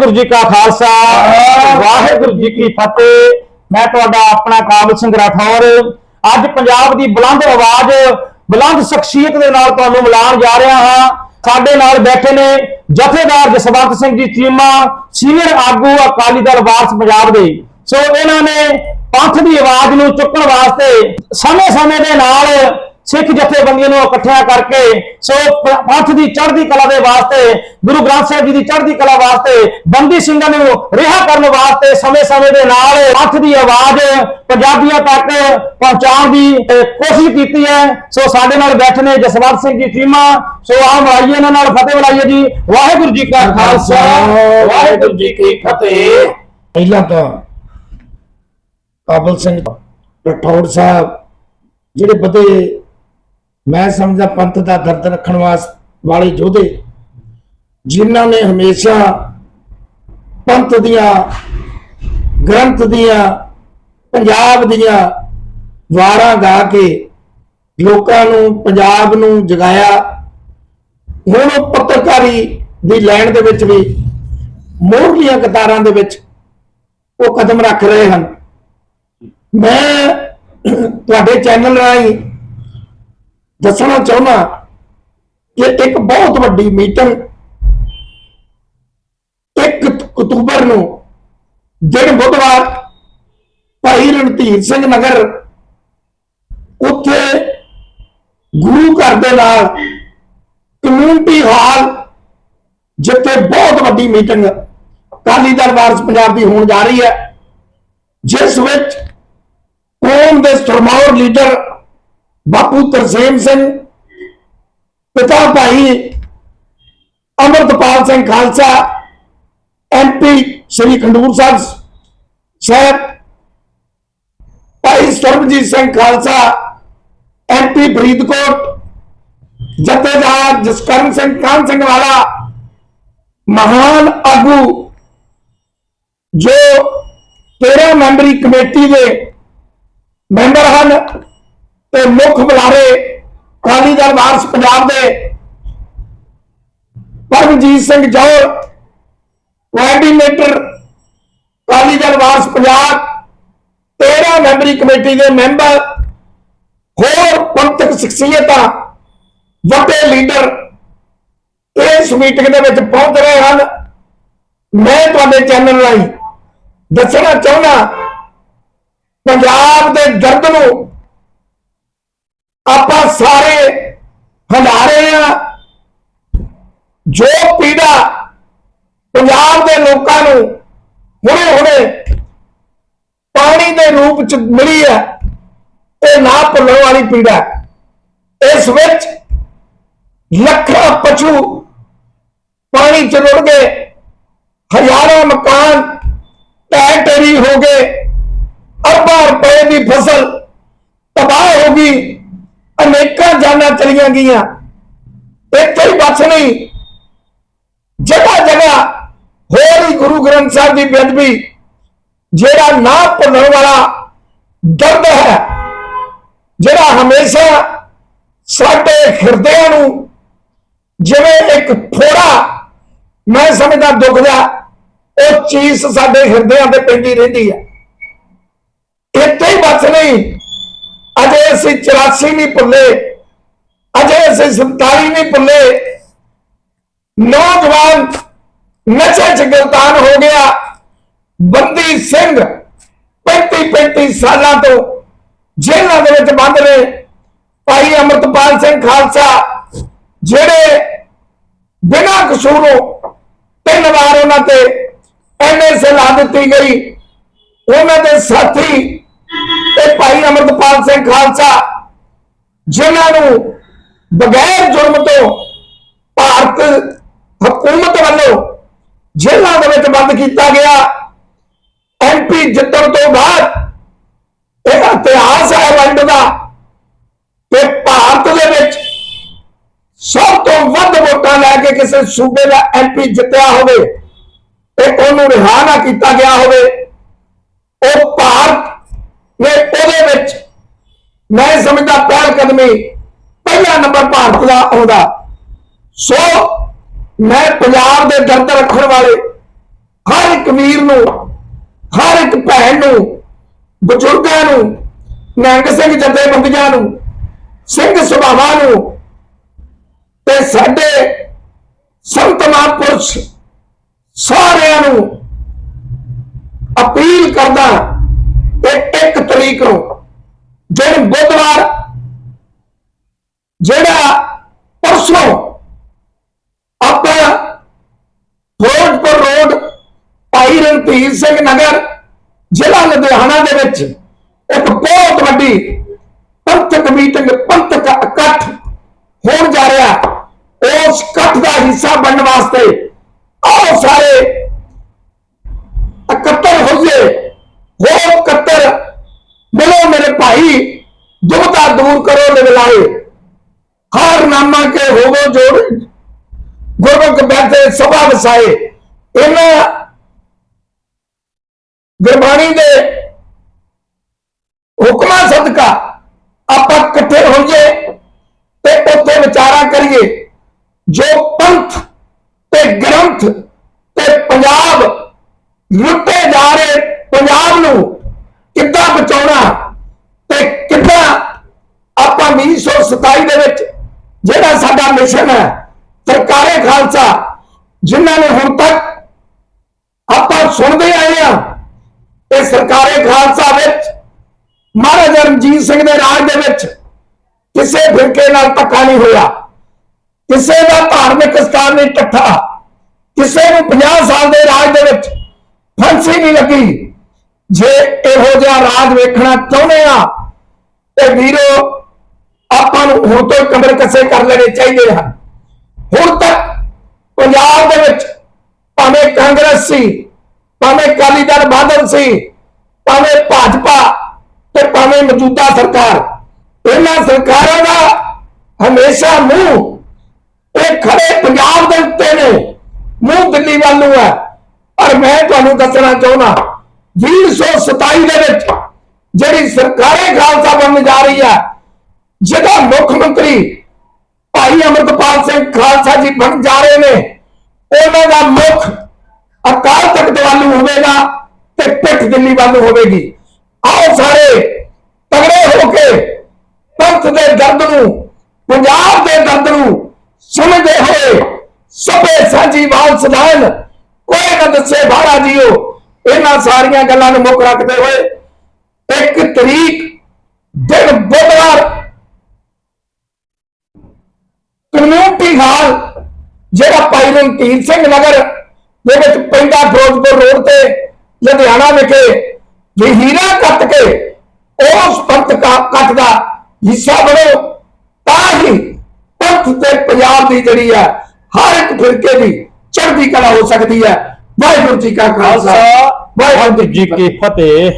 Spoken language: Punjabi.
ਵਾਹਿਗੁਰੂ ਜੀ ਕਾ ਖਾਲਸਾ ਵਾਹਿਗੁਰੂ ਜੀ ਕੀ ਫਤਿਹ। ਮੈਂ ਤੁਹਾਡਾ ਆਪਣਾ ਕਾਬਲ ਸਿੰਘ ਰਾਠੌਰ। ਅੱਜ ਪੰਜਾਬ ਦੀ ਬੁਲੰਦ ਆਵਾਜ਼ ਬੁਲੰਦ ਸ਼ਖਸੀਅਤ ਦੇ ਨਾਲ ਤੁਹਾਨੂੰ ਮਿਲਾਉਣ ਜਾ ਰਿਹਾ ਹਾਂ। ਸਾਡੇ ਨਾਲ ਬੈਠੇ ਨੇ ਜਥੇਦਾਰ ਜਸਵੰਤ ਸਿੰਘ ਜੀ ਚੀਮਾ ਸੀਨੀਅਰ ਆਗੂ ਅਕਾਲੀ ਦਲ ਵਾਰਸ ਪੰਜਾਬ ਦੇ। ਸੋ ਇਹਨਾਂ ਨੇ ਪੰਥ ਦੀ ਆਵਾਜ਼ ਨੂੰ ਚੁੱਕਣ ਵਾਸਤੇ ਸਮੇਂ-ਸਮੇਂ ਦੇ ਨਾਲ ਸਿੱਖ ਜਥੇਬੰਦੀਆਂ ਨੂੰ ਇਕੱਠਿਆਂ ਕਰਕੇ ਸੋ ਪੰਥ ਦੀ ਚੜ੍ਹਦੀ ਕਲਾ ਦੇ ਵਾਸਤੇ, ਗੁਰੂ ਗ੍ਰੰਥ ਸਾਹਿਬ ਜੀ ਦੀ ਚੜ੍ਹਦੀ ਕਲਾ ਵਾਸਤੇ, ਬੰਦੀ ਸਿੰਘਾਂ ਨੂੰ ਰਿਹਾ ਕਰਨ ਵਾਸਤੇ ਸਮੇਂ-ਸਮੇਂ ਦੇ ਨਾਲ ਪੰਥ ਦੀ ਆਵਾਜ਼ ਪੰਜਾਬੀਆਂ ਤੱਕ ਪਹੁੰਚਾਉਣ ਦੀ ਕੋਸ਼ਿਸ਼ ਕੀਤੀ ਹੈ। ਸੋ ਸਾਡੇ ਨਾਲ ਬੈਠੇ ਨੇ ਜਸਵੰਤ ਸਿੰਘ ਜੀ ਚੀਮਾ, ਸੋ ਆਹ ਮਿਲਾਈਏ ਇਹਨਾਂ ਨਾਲ ਫਤਿਹ ਬੁਲਾਈਏ ਜੀ। ਵਾਹਿਗੁਰੂ ਜੀ ਕਾ ਖਾਲਸਾ, ਵਾਹਿਗੁਰੂ ਜੀ ਕੀ ਫਤਿਹ। ਪਹਿਲਾਂ ਤਾਂ ਕਾਬਲ ਸਿੰਘ ਰਠੌੜ ਸਾਹਿਬ, ਜਿਹੜੇ ਬਦੇ ਮੈਂ ਸਮਝਦਾ ਪੰਥ ਦਾ ਦਰਦ ਰੱਖਣ ਵਾਸ, ਵਾਲੇ ਯੋਧੇ, ਜਿਨ੍ਹਾਂ ਨੇ ਹਮੇਸ਼ਾ ਪੰਥ ਦੀਆਂ, ਗ੍ਰੰਥ ਦੀਆਂ, ਪੰਜਾਬ ਦੀਆਂ ਵਾਰਾਂ ਗਾ ਕੇ ਲੋਕਾਂ ਨੂੰ, ਪੰਜਾਬ ਨੂੰ ਜਗਾਇਆ, ਹੁਣ ਉਹ ਪੱਤਰਕਾਰੀ ਦੀ ਲੈਣ ਦੇ ਵਿੱਚ ਵੀ ਮੋਹਰਲੀਆਂ ਕਤਾਰਾਂ ਦੇ ਵਿੱਚ ਉਹ ਕਦਮ ਰੱਖ ਰਹੇ ਹਨ। ਮੈਂ ਤੁਹਾਡੇ ਚੈਨਲ ਰਾਹੀਂ ਦੱਸਣਾ ਚਾਹੁੰਦਾ ਕਿ ਇੱਕ ਬਹੁਤ ਵੱਡੀ ਮੀਟਿੰਗ 1 ਅਕਤੂਬਰ ਨੂੰ, ਦਿਨ ਬੁੱਧਵਾਰ, ਭਾਈ ਰਣਧੀਰ ਸਿੰਘ ਨਗਰ, ਉੱਥੇ ਗੁਰੂ ਘਰ ਦੇ ਨਾਲ ਕਮਿਊਨਿਟੀ ਹਾਲ ਜਿੱਥੇ ਬਹੁਤ ਵੱਡੀ ਮੀਟਿੰਗ ਅਕਾਲੀ ਦਲ ਵਾਰਸ ਪੰਜਾਬ ਦੀ ਹੋਣ ਜਾ ਰਹੀ ਹੈ, ਜਿਸ ਵਿੱਚ ਕੌਮ ਦੇ ਸਰਮੌਰ ਲੀਡਰ ਬਾਪੂ ਤਰਸੇਮ ਸਿੰਘ, ਪਿਤਾ ਭਾਈ ਅਮਰਤਪਾਲ ਸਿੰਘ ਖਾਲਸਾ ਐਮਪੀ ਸ੍ਰੀ ਖੰਡੂਰ ਸਾਹਿਬ ਸਾਹਿਬ, ਭਾਈ ਸਰਬਜੀਤ ਸਿੰਘ ਖਾਲਸਾ ਐਮਪੀ ਫਰੀਦਕੋਟ, ਜਥੇਦਾਰ ਜਸਕਰਨ ਸਿੰਘ ਕਾਨ ਸਿੰਘ ਵਾਲਾ, ਮਹਾਨ ਆਗੂ, ਜੋ 13 ਮੈਂਬਰੀ ਕਮੇਟੀ ਦੇ ਮੈਂਬਰ ਹਨ। ਤੇ ਮੁੱਖ ਬੁਲਾਰੇ ਅਕਾਲੀ ਦਲ ਵਾਰਸ ਪੰਜਾਬ ਦੇ ਪਰਮਜੀਤ ਸਿੰਘ ਜੌਹਰ ਕੋਆਰਡੀਨੇਟਰ ਅਕਾਲੀ ਦਲ ਵਾਰਸ ਪੰਜਾਬ 13 ਮੈਂਬਰੀ ਕਮੇਟੀ ਦੇ ਮੈਂਬਰ, ਹੋਰ ਪੰਥਕ ਸ਼ਖਸੀਅਤਾਂ, ਵੱਡੇ ਲੀਡਰ ਇਸ ਮੀਟਿੰਗ ਦੇ ਵਿੱਚ ਪਹੁੰਚ ਰਹੇ ਹਨ। ਮੈਂ ਤੁਹਾਡੇ ਚੈਨਲ ਰਾਹੀਂ ਦੱਸਣਾ ਚਾਹੁੰਦਾ, ਪੰਜਾਬ ਦੇ ਦਰਦ ਨੂੰ ਆਪਾਂ ਸਾਰੇ ਹੰਡਾਰੇ ਆ। ਜੋ ਪੀੜਾ ਪੰਜਾਬ ਦੇ ਲੋਕਾਂ ਨੂੰ ਹੁਣੇ ਹੁਣੇ ਪਾਣੀ ਦੇ ਰੂਪ ਚ ਮਿਲੀ ਹੈ, ਇਹ ਨਾ ਭੁੱਲਣ ਵਾਲੀ ਪੀੜਾ ਇਸ ਵਿੱਚ ਲੱਖਾਂ ਪਸ਼ੂ ਪਾਣੀ ਚ ਰੁੜ ਗਏ, ਹਜ਼ਾਰਾਂ ਮਕਾਨ ਢਹਿ ਢੇਰੀ ਹੋ ਗਏ, ਅਰਬਾਂ ਰੁਪਏ ਦੀ ਫਸਲ ਤਬਾਹ ਹੋ ਗਈ। ਅਨੇਕਾਂ ਚਲੀਆਂ ਗਈਆਂ। ਇੱਥੇ ਹੀ ਬਸ ਨਹੀਂ। ਜਗ੍ਹਾ ਜਗ੍ਹਾ ਹੋਰ ਹੀ ਗੁਰੂ ਗ੍ਰੰਥ ਸਾਹਿਬ ਦੀ ਬੇਅਦਬੀ, ਜਿਹੜਾ ਨਾ ਭੁੱਲਣ ਵਾਲਾ ਦਰਦ ਹੈ, ਜਿਹੜਾ ਹਮੇਸ਼ਾ ਸਾਡੇ ਹਿਰਦਿਆਂ ਨੂੰ ਜਿਵੇਂ ਇੱਕ ਫੋੜਾ, ਮੈਂ ਸਮਝਦਾ ਦੁੱਖ ਦਾ ਉਹ ਚੀਜ਼ ਸਾਡੇ ਹਿਰਦਿਆਂ ਤੇ ਪੈਂਦੀ ਰਹਿੰਦੀ ਹੈ। ਇੱਥੇ ਹੀ ਬਸ ਨਹੀਂ। ਅਜੇ ਅਸੀਂ 84 ਨਹੀਂ ਭੁੱਲੇ। ਅਜੇ 47 ਨਹੀਂ ਭੁੱਲੇ ਨੌਜਵਾਨ ਨਸ਼ੇ ਚ ਗਰਤਾਨ ਹੋ ਗਿਆ। ਬੰਦੀ ਸਿੰਘ 35 35 ਸਾਲਾਂ ਤੋਂ ਜੇਲ੍ਹਾਂ ਦੇ ਵਿੱਚ ਬੰਦ ਨੇ। ਭਾਈ ਅਮਰਤਪਾਲ ਸਿੰਘ ਖਾਲਸਾ, ਜਿਹੜੇ ਬਿਨਾਂ ਕਸੂਰੋਂ ਤਿੰਨ ਵਾਰ ਉਹਨਾਂ ਤੇ ਐਨਐਸਏ ਲਾ ਦਿੱਤੀ ਗਈ। ਉਹਨਾਂ ਦੇ ਸਾਥੀ ਤੇ ਭਾਈ ਅਮਰਤਪਾਲ ਸਿੰਘ ਖਾਲਸਾ, ਜਿਨ੍ਹਾਂ ਨੂੰ ਬਗੈਰ ਜ਼ੁਲਮ ਤੋਂ ਭਾਰਤ ਹਕੂਮਤ ਵੱਲੋਂ ਜੇਲ੍ਹਾਂ ਦੇ ਵਿੱਚ ਬੰਦ ਕੀਤਾ ਗਿਆ। ਐਮਪੀ ਜਿੱਤਣ ਤੋਂ ਬਾਅਦ ਇਹ ਇਤਿਹਾਸ ਹੈ ਵਰਲਡ ਦਾ ਕਿ ਭਾਰਤ ਦੇ ਵਿੱਚ ਸਭ ਤੋਂ ਵੱਧ ਵੋਟਾਂ ਲੈ ਕੇ ਕਿਸੇ ਸੂਬੇ ਦਾ ਐਮਪੀ ਜਿੱਤਿਆ ਹੋਵੇ ਤੇ ਉਹਨੂੰ ਰਿਹਾ ਨਾ ਕੀਤਾ ਗਿਆ ਹੋਵੇ। ਉਹ ਭਾਰਤ ਨੇ ਉਹਦੇ ਵਿੱਚ ਮੈਂ ਸਮਝਦਾ ਪਹਿਲ ਕਦਮੀ ਪਹਿਲਾ ਨੰਬਰ ਭਾਰਤ ਦਾ ਆਉਂਦਾ। ਸੋ ਮੈਂ ਪੰਜਾਬ ਦੇ ਦਰਦ ਰੱਖਣ ਵਾਲੇ ਹਰ ਇੱਕ ਵੀਰ ਨੂੰ, ਹਰ ਇੱਕ ਭੈਣ ਨੂੰ, ਬਜ਼ੁਰਗਾਂ ਨੂੰ ਨਿਹੰਗ ਸਿੰਘ ਜਥੇਬੰਦੀਆਂ ਨੂੰ, ਸਿੰਘ ਸੁਭਾਵਾਂ ਨੂੰ ਤੇ ਸਾਡੇ ਸੰਤ ਮਹਾਂਪੁਰਸ਼ ਸਾਰਿਆਂ ਨੂੰ ਅਪੀਲ ਕਰਦਾ ਕਿ ਇੱਕ ਤਰੀਕ ਨੂੰ ਦਿਨ ਬੁੱਧਵਾਰ ਜਿਹੜਾ ਪਰਸੋਂ ਆਪਾਂ ਫਿਰੋਜ਼ਪੁਰ ਰੋਡ ਭਾਈ ਸਿੰਘ ਨਗਰ, ਜ਼ਿਲ੍ਹਾ ਲੁਧਿਆਣਾ ਦੇ ਵਿੱਚ ਇੱਕ ਬਹੁਤ ਵੱਡੀ ਪੰਥਕ ਮੀਟਿੰਗ ਪੰਥਕ ਇਕੱਠ ਹੋਣ ਜਾ ਰਿਹਾ। ਉਸ ਇਕੱਠ ਦਾ ਹਿੱਸਾ ਬਣਨ ਵਾਸਤੇ ਆਓ ਸਾਰੇ ਇਕੱਤਰ ਹੋਈਏ। ਹੋ ਇਕੱਤਰ ਮਿਲੋ ਮੇਰੇ ਭਾਈ, ਦੁਬਤਾ ਦੂਰ ਕਰੋ ਨਿਵਲਾਏ ਹਾਰ ਨਾਮਾ ਕੇ ਹੋਵੋ ਜੋੜ। ਗੁਰਮੁਖ ਬੈਠੇ ਸਭਾ ਵਸਾਏ। ਇਹਨਾਂ ਗੁਰਬਾਣੀ ਦੇ ਹੁਕਮਾਂ ਸਦਕਾ ਆਪਾਂ ਇਕੱਠੇ ਹੋਈਏ ਤੇ ਉੱਥੇ ਵਿਚਾਰਾ ਕਰੀਏ। ਜੋ ਪੰਥ ਤੇ ਗ੍ਰੰਥ ਤੇ ਪੰਜਾਬ ਲੁੱਟੇ ਜਾ ਰਹੇ ਪੰਜਾਬ ਨੂੰ ਕਿੱਦਾਂ ਬਚਾਉਣਾ ਤੇ ਕਿੱਦਾਂ ਆਪਾਂ 1927 ਦੇ ਵਿੱਚ ਜਿਹੜਾ ਸਾਡਾ ਮਿਸ਼ਨ ਹੈ, ਸਰਕਾਰੇ ਖਾਲਸਾ, ਜਿਨ੍ਹਾਂ ਨੇ ਹੁਣ ਤੱਕ ਆਪਾਂ ਸੁਣ ਸਰਕਾਰੇ ਖਾਲਸਾ ਵਿੱਚ, ਮਹਾਰਾਜਾ ਰਣਜੀਤ ਸਿੰਘ ਦੇ ਰਾਜ ਦੇ ਵਿੱਚ ਕਿਸੇ ਫਿਰਕੇ ਨਾਲ ਧੱਕਾ ਨਹੀਂ ਹੋਇਆ। ਕਿਸੇ ਦਾ ਧਾਰਮਿਕ ਸਥਾਨ ਨਹੀਂ ਟੱਠਾ। ਕਿਸੇ ਨੂੰ 50 ਸਾਲ ਦੇ ਰਾਜ ਦੇ ਵਿੱਚ ਫਾਂਸੀ ਨਹੀਂ ਲੱਗੀ। ਜੇ ਇਹੋ ਜਿਹਾ ਰਾਜ ਵੇਖਣਾ ਚਾਹੁੰਦੇ ਆ, ਤੇ ਵੀਰੋ, ਆਪਾਂ ਨੂੰ ਹੁਣ ਤੋਂ ਹੀ ਕਮਰ ਕੱਸੇ ਕਰ ਲੈਣੇ ਚਾਹੀਦੇ ਹਨ। ਹੁਣ ਤੱਕ ਪੰਜਾਬ ਦੇ ਵਿੱਚ ਭਾਵੇਂ ਕਾਂਗਰਸ ਸੀ, ਭਾਵੇਂ ਅਕਾਲੀ ਦਲ ਬਾਦਲ ਸੀ ਭਾਵੇਂ ਭਾਜਪਾ ਤੇ ਭਾਵੇਂ ਮੌਜੂਦਾ ਸਰਕਾਰ, ਇਹਨਾਂ ਸਰਕਾਰਾਂ ਦਾ ਹਮੇਸ਼ਾ ਮੂੰਹ ਇਹ ਖੜੇ ਪੰਜਾਬ ਦੇ ਉੱਤੇ ਨੇ, ਮੂੰਹ ਦਿੱਲੀ ਵੱਲ ਨੂੰ ਹੈ। ਪਰ ਮੈਂ ਤੁਹਾਨੂੰ ਦੱਸਣਾ ਚਾਹੁੰਦਾ 2027 ਦੇ ਵਿੱਚ ਜਿਹੜੀ ਸਰਕਾਰੇ ਖਾਲਸਾ ਬਣਨ ਜਾ ਰਹੀ ਹੈ, ਜਿਹਦਾ ਮੁੱਖ ਮੰਤਰੀ ਭਾਈ ਅਮਰਤਪਾਲ ਸਿੰਘ ਖਾਲਸਾ ਜੀ ਬਣ ਜਾ ਰਹੇ ਨੇ, ਉਹਨਾਂ ਦਾ ਮੁੱਖ ਅਕਾਲ ਤਖਤ ਵੱਲ ਨੂੰ ਹੋਵੇਗਾ। ਪਿੱਠ ਦਿੱਲੀ ਵੱਲ ਹੋਵੇਗੀ। ਆਓ ਸਾਰੇ ਤਗੜੇ ਹੋ ਕੇ ਪੰਥ ਦੇ ਦਰਦ ਨੂੰ, ਪੰਜਾਬ ਦੇ ਦਰਦ ਨੂੰ ਸਮਝਦੇ ਹੋਏ ਸਭੇ ਸਾਂਝੀ ਵਾਲ ਸਦਾਨ ਕੋਈ ਨਾ ਦੱਸੇ ਬਾਹਰਾ ਜੀਓ, ਇਹਨਾਂ ਸਾਰੀਆਂ ਗੱਲਾਂ ਨੂੰ ਮੁੱਖ ਰੱਖਦੇ ਹੋਏ ਇੱਕ ਤਰੀਕ, ਦਿਨ ਬੁੱਧਵਾਰ ਕਮਿਊਨਿਟੀ ਹਾਲ ਜਿਹੜਾ ਭਾਈ ਰਣਧੀਰ ਸਿੰਘ ਨਗਰ ਦੇ ਵਿੱਚ ਪੈਂਦਾ ਫਿਰੋਜ਼ਪੁਰ ਰੋਡ ਤੇ ਲੁਧਿਆਣਾ ਵਿਖੇ ਵਹੀਰਾ ਕੱਟ ਕੇ ਉਸ ਪੰਥ ਕਾ ਕੱਟ ਦਾ ਹਿੱਸਾ ਬਣੋ ਤਾਂ ਹੀ ਪੰਥ ਤੇ ਪੰਜਾਬ ਦੀ ਜਿਹੜੀ ਹੈ ਹਰ ਇੱਕ ਫਿਰਕੇ ਦੀ ਚੜ੍ਹਦੀ ਕਲਾ ਹੋ ਸਕਦੀ ਹੈ। ਵਾਹਿਗੁਰੂ ਜੀ ਕਾ ਖਾਲਸਾ ਵਾਹਿਗੁਰੂ ਜੀ ਕੀ ਫਤਿਹ।